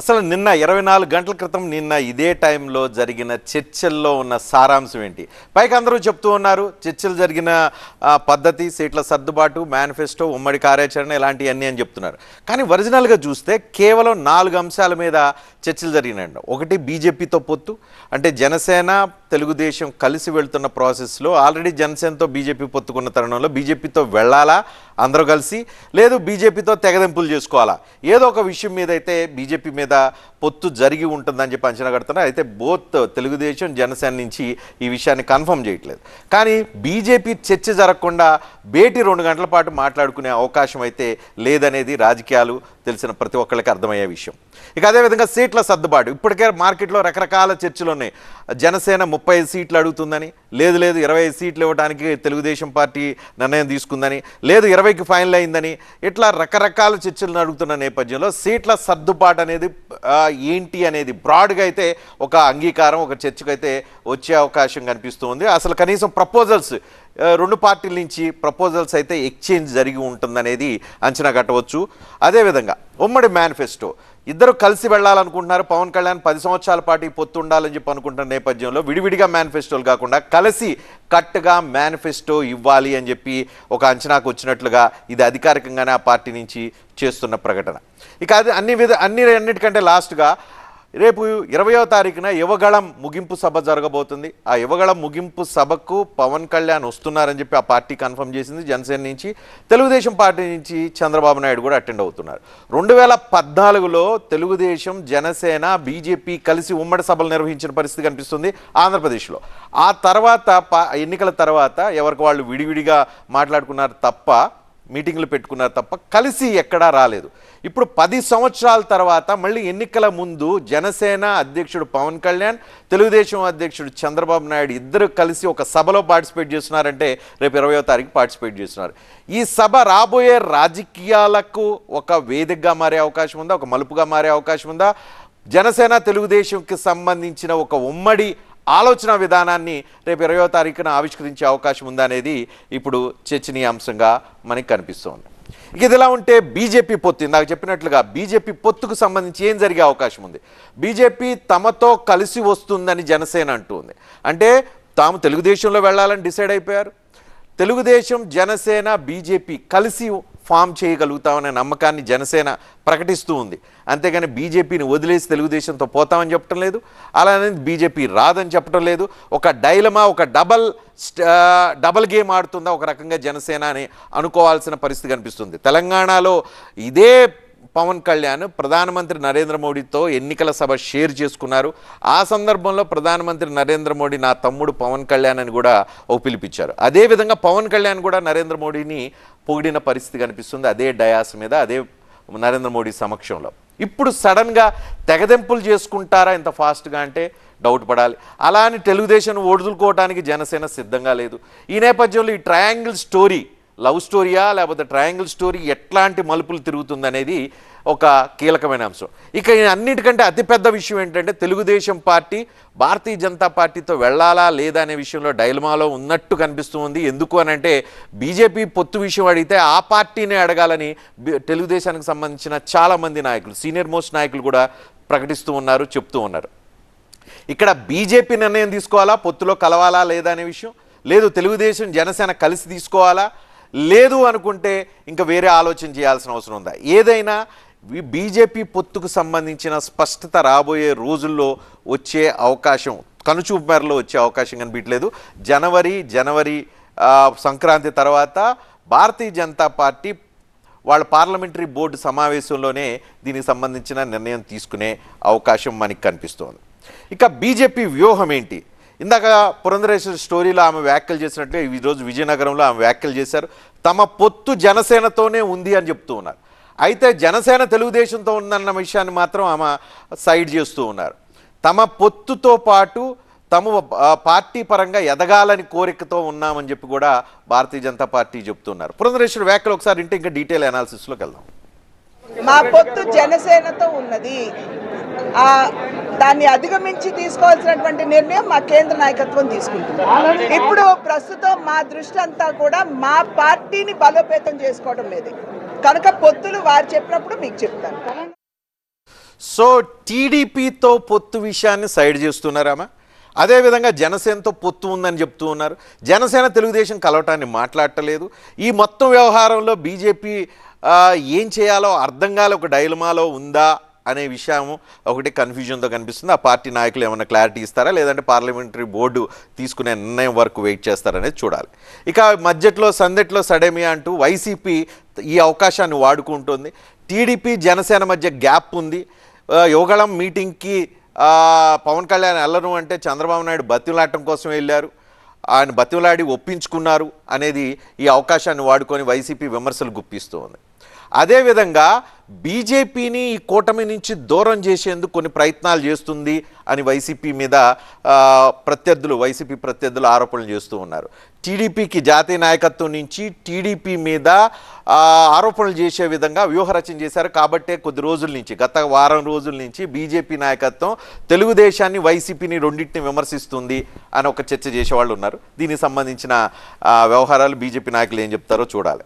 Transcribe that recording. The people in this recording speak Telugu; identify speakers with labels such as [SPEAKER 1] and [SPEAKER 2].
[SPEAKER 1] అసలు నిన్న ఇరవై నాలుగు గంటల క్రితం నిన్న ఇదే టైంలో జరిగిన చర్చల్లో ఉన్న సారాంశం ఏంటి? పైకి అందరూ చెప్తూ ఉన్నారు చర్చలు జరిగిన పద్ధతి సీట్ల సర్దుబాటు మేనిఫెస్టో ఉమ్మడి కార్యాచరణ ఇలాంటివన్నీ అని చెప్తున్నారు. కానీ ఒరిజినల్గా చూస్తే కేవలం నాలుగు అంశాల మీద చర్చలు జరిగినాయండి. ఒకటి బీజేపీతో పొత్తు అంటే జనసేన తెలుగుదేశం కలిసి వెళ్తున్న ప్రాసెస్లో ఆల్రెడీ జనసేనతో బీజేపీ పొత్తుకున్న తరుణంలో బీజేపీతో వెళ్ళాలా? అందరూ కలిసి? లేదు బీజేపీతో తెగదెంపులు చేసుకోవాలా? ఏదో ఒక విషయం మీద అయితే బీజేపీ మీద పొత్తు జరిగి ఉంటుందని చెప్పి అంచనా కడుతున్నారు. అయితే బోత్ తెలుగుదేశం జనసేన నుంచి ఈ విషయాన్ని కన్ఫర్మ్ చేయట్లేదు. కానీ బీజేపీ చర్చ జరగకుండా భేటీ రెండు గంటల పాటు మాట్లాడుకునే అవకాశం అయితే లేదనేది రాజకీయాలు తెలిసిన ప్రతి ఒక్కళ్ళకి అర్థమయ్యే విషయం. ఇక అదేవిధంగా సీట్ల సర్దుబాటు. ఇప్పటికే మార్కెట్లో రకరకాల చర్చలు ఉన్నాయి. జనసేన ముప్పై ఐదు సీట్లు అడుగుతుందని లేదు లేదు ఇరవై ఐదు సీట్లు ఇవ్వడానికి తెలుగుదేశం పార్టీ నిర్ణయం తీసుకుందని లేదు ఇరవైకి ఫైనల్ అయిందని ఇట్లా రకరకాల చర్చలు నడుగుతున్న నేపథ్యంలో సీట్ల సర్దుబాటు అనేది ఏంటి అనేది బ్రాడ్గా అయితే ఒక అంగీకారం ఒక చర్చకైతే అయితే వచ్చే అవకాశం కనిపిస్తుంది. అసలు కనీసం ప్రపోజల్స్ రెండు పార్టీల నుంచి ప్రపోజల్స్ అయితే ఎక్స్చేంజ్ జరిగి ఉంటుందనేది అంచనా కట్టవచ్చు. అదేవిధంగా ఉమ్మడి మేనిఫెస్టో ఇద్దరు కలిసి వెళ్ళాలనుకుంటున్నారు. పవన్ కళ్యాణ్ పది సంవత్సరాల పాటు ఈ పొత్తు ఉండాలని చెప్పి అనుకుంటున్న నేపథ్యంలో విడివిడిగా మేనిఫెస్టోలు కాకుండా కలిసి కట్టుగా మేనిఫెస్టో ఇవ్వాలి అని చెప్పి ఒక అంచనాకు వచ్చినట్లుగా ఇది అధికారికంగానే ఆ పార్టీ నుంచి చేస్తున్న ప్రకటన. ఇక అది అన్ని విధ అన్ని అన్నిటికంటే లాస్ట్గా రేపు ఇరవయో తారీఖున యువగళం ముగింపు సభ జరగబోతుంది. ఆ యువగళం ముగింపు సభకు పవన్ కళ్యాణ్ వస్తున్నారని చెప్పి ఆ పార్టీ కన్ఫర్మ్ చేసింది. జనసేన నుంచి తెలుగుదేశం పార్టీ నుంచి చంద్రబాబు నాయుడు కూడా అటెండ్ అవుతున్నారు. రెండు వేల పద్నాలుగులో తెలుగుదేశం జనసేన బీజేపీ కలిసి ఉమ్మడి సభలు నిర్వహించిన పరిస్థితి కనిపిస్తుంది ఆంధ్రప్రదేశ్లో. ఆ తర్వాత ఎన్నికల తర్వాత ఎవరికి వాళ్ళు విడివిడిగా మాట్లాడుకున్నారు తప్ప మీటింగ్లు పెట్టుకున్నారు తప్ప కలిసి ఎక్కడా రాలేదు. ఇప్పుడు పది సంవత్సరాల తర్వాత మళ్ళీ ఎన్నికల ముందు జనసేన అధ్యక్షుడు పవన్ కళ్యాణ్ తెలుగుదేశం అధ్యక్షుడు చంద్రబాబు నాయుడు ఇద్దరు కలిసి ఒక సభలో పార్టిసిపేట్ చేస్తున్నారంటే రేపు ఇరవయో తారీఖు పార్టిసిపేట్ చేస్తున్నారు. ఈ సభ రాబోయే రాజకీయాలకు ఒక వేదికగా మారే అవకాశం ఉందా? ఒక మలుపుగా మారే అవకాశం ఉందా? జనసేన తెలుగుదేశంకి సంబంధించిన ఒక ఉమ్మడి ఆలోచన విధానాన్ని రేపు ఇరవయో తారీఖున ఆవిష్కరించే అవకాశం ఉందనేది ఇప్పుడు చర్చనీయాంశంగా మనకి కనిపిస్తోంది. ఇక ఇదిలా ఉంటే బీజేపీ పొత్తు ఇందాక చెప్పినట్లుగా బీజేపీ పొత్తుకు సంబంధించి ఏం జరిగే అవకాశం ఉంది? బీజేపీ తమతో కలిసి వస్తుందని జనసేన అంటుంది. అంటే తాము తెలుగుదేశంలో వెళ్ళాలని డిసైడ్ అయిపోయారు. తెలుగుదేశం జనసేన బీజేపీ కలిసి ఫామ్ చేయగలుగుతామనే నమ్మకాన్ని జనసేన ప్రకటిస్తూ ఉంది. అంతేగాని బీజేపీని వదిలేసి తెలుగుదేశంతో పోతామని చెప్పడం లేదు. అలానే బీజేపీ రాదని చెప్పడం లేదు. ఒక డైలమా ఒక డబల్ డబల్ గేమ్ ఆడుతుందా ఒక రకంగా జనసేన అని అనుకోవాల్సిన పరిస్థితి కనిపిస్తుంది. తెలంగాణలో ఇదే పవన్ కళ్యాణ్ ప్రధానమంత్రి నరేంద్ర మోడీతో ఎన్నికల సభ షేర్ చేసుకున్నారు. ఆ సందర్భంలో ప్రధానమంత్రి నరేంద్ర మోడీ నా తమ్ముడు పవన్ కళ్యాణ్ అని కూడా ఓ పిలిపించారు. అదేవిధంగా పవన్ కళ్యాణ్ కూడా నరేంద్ర మోడీని పొగిడిన పరిస్థితి కనిపిస్తుంది. అదే డయాస్ మీద అదే నరేంద్ర మోడీ సమక్షంలో. ఇప్పుడు సడన్గా తెగదెంపులు చేసుకుంటారా? ఇంత ఫాస్ట్గా అంటే డౌట్ పడాలి. అలా అని తెలుగుదేశం ఓడుదులుకోవడానికి జనసేన సిద్ధంగా లేదు. ఈ నేపథ్యంలో ఈ ట్రయాంగిల్ స్టోరీ లవ్ స్టోరీయా లేకపోతే ట్రయాంగిల్ స్టోరీ ఎట్లాంటి మలుపులు తిరుగుతుందనేది ఒక కీలకమైన అంశం. ఇక అన్నిటికంటే అతిపెద్ద విషయం ఏంటంటే తెలుగుదేశం పార్టీ భారతీయ జనతా పార్టీతో వెళ్ళాలా లేదా అనే విషయంలో డైలమాలో ఉన్నట్టు కనిపిస్తుంది. ఎందుకు అని అంటే బీజేపీ పొత్తు విషయం అడిగితే ఆ పార్టీనే అడగాలని తెలుగుదేశానికి సంబంధించిన చాలామంది నాయకులు సీనియర్ మోస్ట్ నాయకులు కూడా ప్రకటిస్తూ ఉన్నారు చెప్తూ ఉన్నారు. ఇక్కడ బీజేపీ నిర్ణయం తీసుకోవాలా పొత్తులో కలవాలా లేదా అనే విషయం? లేదు తెలుగుదేశం జనసేన కలిసి తీసుకోవాలా? లేదు అనుకుంటే ఇంకా వేరే ఆలోచన చేయాల్సిన అవసరం ఉందా? ఏదైనా బీజేపీ పొత్తుకు సంబంధించిన స్పష్టత రాబోయే రోజుల్లో వచ్చే అవకాశం కనుచూపు మేరలో వచ్చే అవకాశం కనిపించలేదు జనవరి జనవరి సంక్రాంతి తర్వాత భారతీయ జనతా పార్టీ వాళ్ళ పార్లమెంటరీ బోర్డు సమావేశంలోనే దీనికి సంబంధించిన నిర్ణయం తీసుకునే అవకాశం మనకి కనిపిస్తోంది. ఇక బీజేపీ వ్యూహం ఏంటి? ఇందాక పురంధరేశ్వరి స్టోరీలో ఆమె వ్యాఖ్యలు చేసినట్లే ఈరోజు విజయనగరంలో ఆమె వ్యాఖ్యలు చేశారు. తమ పొత్తు జనసేనతోనే ఉంది అని చెప్తూ ఉన్నారు. అయితే జనసేన తెలుగుదేశంతో ఉందన్న విషయాన్ని మాత్రం ఆమె సైడ్ చేస్తూ ఉన్నారు. తమ పొత్తుతో పాటు తమ పార్టీ పరంగా ఎదగాలని కోరికతో ఉన్నామని చెప్పి కూడా భారతీయ జనతా పార్టీ చెప్తున్నారు. పురంధరేశ్వరి వ్యాఖ్యలు ఒకసారి ఇంటే ఇంకా డీటెయిల్ అనాలిసిస్లోకి వెళ్దాం.
[SPEAKER 2] మా పొత్తు జనసేనతో ఉన్నది. దాన్ని అధిగమించి తీసుకోవాల్సినటువంటి నిర్ణయం మా కేంద్ర నాయకత్వం తీసుకుంటుంది. ఇప్పుడు ప్రస్తుతం మా దృష్టి అంతా కూడా మా పార్టీని బలోపేతం చేసుకోవడం లేదు కనుక పొత్తులు వారు చెప్పినప్పుడు మీకు చెప్తాను.
[SPEAKER 1] సో టీడీపీతో పొత్తు విషయాన్ని సైడ్ చేస్తున్నారామా అదేవిధంగా జనసేనతో పొత్తు ఉందని చెప్తూ ఉన్నారు. జనసేన తెలుగుదేశం కలవటాన్ని మాట్లాడటలేదు. ఈ మొత్తం వ్యవహారంలో బీజేపీ ఏం చేయాలో అర్థం కాలే ఒక డైలమాలో ఉందా? అనే విషయం ఒకటి కన్ఫ్యూజన్తో కనిపిస్తుంది. ఆ పార్టీ నాయకులు ఏమైనా క్లారిటీ ఇస్తారా? లేదంటే పార్లమెంటరీ బోర్డు తీసుకునే నిర్ణయం వరకు వెయిట్ చేస్తారనేది చూడాలి. ఇక మధ్యలో సందట్లో సడేమి అంటూ వైసీపీ ఈ అవకాశాన్ని వాడుకుంటుంది. టీడీపీ జనసేన మధ్య గ్యాప్ ఉంది. యోగళం మీటింగ్కి పవన్ కళ్యాణ్ వెళ్ళను అంటే చంద్రబాబు నాయుడు బతిలాటం కోసం వెళ్ళారు. ఆయన బతిలాడి ఒప్పించుకున్నారు అనేది ఈ అవకాశాన్ని వాడుకొని వైసీపీ విమర్శలు గుప్పిస్తోంది. అదేవిధంగా బీజేపీని ఈ కూటమి నుంచి దూరం చేసేందుకు కొన్ని ప్రయత్నాలు చేస్తుంది అని వైసీపీ మీద ప్రత్యర్థులు వైసీపీ ప్రత్యర్థులు ఆరోపణలు చేస్తూ ఉన్నారు. టీడీపీకి జాతీయ నాయకత్వం నుంచి టీడీపీ మీద ఆరోపణలు చేసే విధంగా వ్యూహరచన చేశారు. కాబట్టే కొద్ది రోజుల నుంచి గత వారం రోజుల నుంచి బీజేపీ నాయకత్వం తెలుగుదేశాన్ని వైసీపీని రెండింటిని విమర్శిస్తుంది అని ఒక చర్చ చేసేవాళ్ళు ఉన్నారు. దీనికి సంబంధించిన వ్యవహారాలు బీజేపీ నాయకులు ఏం చెప్తారో చూడాలి.